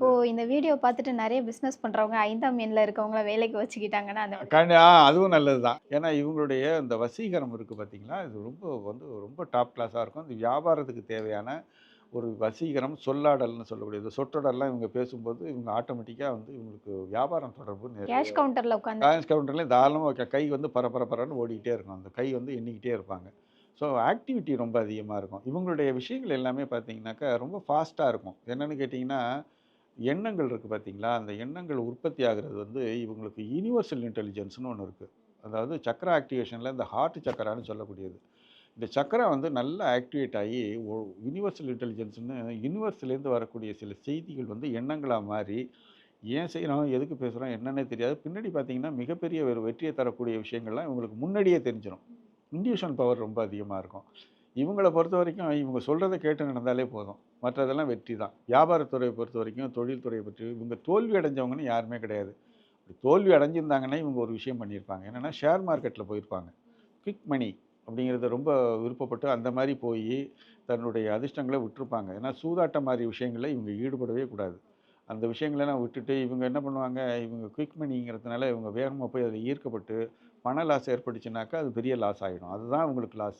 இப்போ இந்த வீடியோ பார்த்துட்டு நிறைய பிசினஸ் பண்றவங்க ஐந்தாம் எண்ணில் இருக்கவங்கள வேலைக்கு வச்சுக்கிட்டாங்கன்னா அந்த கண்டி ஆ அதுவும் நல்லது தான் ஏன்னா இவங்களுடைய இந்த வசீகரம் இருக்குது பார்த்தீங்களா இது ரொம்ப வந்து ரொம்ப டாப் கிளாஸாக இருக்கும். இந்த வியாபாரத்துக்கு தேவையான ஒரு வசீகரம் சொல்லாடல்னு சொல்லக்கூடியது சொற்றொடர்லாம் இவங்க பேசும்போது இவங்க ஆட்டோமேட்டிக்காக வந்து இவங்களுக்கு வியாபாரம் தொடர்பு கேஷ் கவுண்டர்ல உட்காந்து. பேலன்ஸ் கவுண்டர்லேயும் தாராளமாக கை வந்து பர பரன்னு ஓடிக்கிட்டே இருக்கும். அந்த கை வந்து எண்ணிக்கிட்டே இருப்பாங்க. ஸோ ஆக்டிவிட்டி ரொம்ப அதிகமாக இருக்கும். இவங்களுடைய விஷயங்கள் எல்லாமே பார்த்தீங்கன்னாக்கா ரொம்ப ஃபாஸ்ட்டாக இருக்கும். என்னென்னு கேட்டிங்கன்னா எண்ணங்கள் இருக்குது பார்த்தீங்களா? அந்த எண்ணங்கள் உற்பத்தி ஆகிறது வந்து இவங்களுக்கு யூனிவர்சல் இன்டெலிஜென்ஸ்னு ஒன்று இருக்குது அதாவது சக்கர ஆக்டிவேஷனில் இந்த ஹார்ட் சக்கரான்னு சொல்லக்கூடியது. இந்த சக்கரை வந்து நல்லா ஆக்டிவேட் ஆகி யூனிவர்சல் இன்டெலிஜென்ஸ்னு யூனிவர்ஸ்லேருந்து வரக்கூடிய சில செய்திகள் வந்து எண்ணங்களாக மாறி ஏன் செய்கிறோம் எதுக்கு பேசுகிறோம் என்னன்னே தெரியாது. பின்னாடி பார்த்தீங்கன்னா மிகப்பெரிய ஒரு வெற்றியை தரக்கூடிய விஷயங்கள்லாம் இவங்களுக்கு முன்னாடியே தெரிஞ்சிடும் இன்டியூஷன் பவர் ரொம்ப அதிகமாக இருக்கும். இவங்களை பொறுத்த வரைக்கும் இவங்க சொல்கிறத கேட்டு நடந்தாலே போதும். மற்றதெல்லாம் வெற்றி தான். வியாபாரத்துறையை பொறுத்த வரைக்கும் தொழில்துறையை பற்றி இவங்க தோல்வி அடைஞ்சவங்கன்னு யாருமே கிடையாது. தோல்வி அடைஞ்சிருந்தாங்கன்னா இவங்க ஒரு விஷயம் பண்ணியிருப்பாங்க. என்னென்னா ஷேர் மார்க்கெட்டில் போயிருப்பாங்க. குவிக் மணி அப்படிங்கிறத ரொம்ப விருப்பப்பட்டு அந்த மாதிரி போய் தன்னுடைய அதிர்ஷ்டங்களை விட்டுருப்பாங்க. ஏன்னா சூதாட்டம் மாதிரி விஷயங்களில் இவங்க ஈடுபடவே கூடாது. அந்த விஷயங்களெல்லாம் விட்டுட்டு இவங்க என்ன பண்ணுவாங்க? இவங்க குயிக் மணிங்கிறதுனால இவங்க வேகமாக போய் அதில் ஈர்க்கப்பட்டு பண லாஸ் ஏற்பட்டுச்சுனாக்கா அது பெரிய லாஸ் ஆகிடும் அதுதான் அவங்களுக்கு லாஸ்